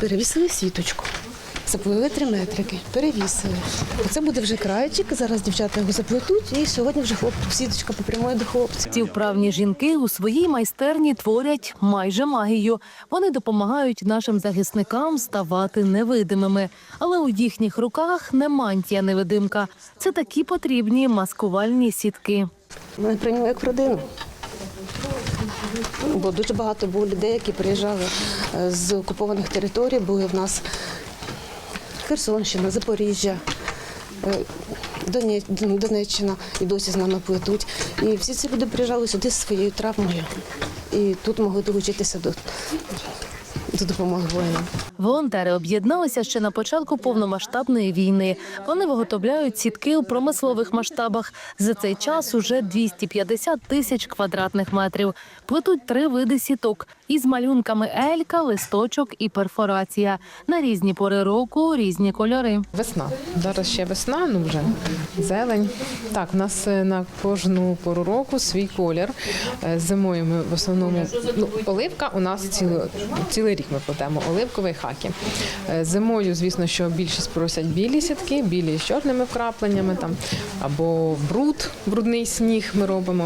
Перевісили сіточку. Заплели три метрики, перевісили. Це буде вже крайчик. Зараз дівчата його заплетуть, і сьогодні вже хлоп, сіточка попрямує до хлопців. Ці вправні жінки у своїй майстерні творять майже магію. Вони допомагають нашим захисникам ставати невидимими. Але у їхніх руках не мантія невидимка. Це такі потрібні маскувальні сітки. Мене прийняли як родину. Бо дуже багато було людей, які приїжджали е, з окупованих територій, були в нас Херсонщина, Запоріжжя, е, Донеччина і досі з нами плетуть. І всі ці люди приїжджали сюди зі своєю травмою. І тут могли долучитися до, до допомоги воїнам. Волонтери об'єдналися ще на початку повномасштабної війни. Вони виготовляють сітки у промислових масштабах. За цей час уже 250 тисяч квадратних метрів. Плетуть три види сіток із малюнками елька, листочок і перфорація. На різні пори року різні кольори. Весна. Зараз ще весна, ну вже зелень. Так, у нас е, на кожну пору року свій колір. Е, Зимою ми в основному ну, оливка у нас цілий, цілий рік ми плетемо оливковий хакі. Е, Зимою, звісно, що більшість просять білі сітки, білі з чорними вкрапленнями там або бруд, брудний сніг ми робимо.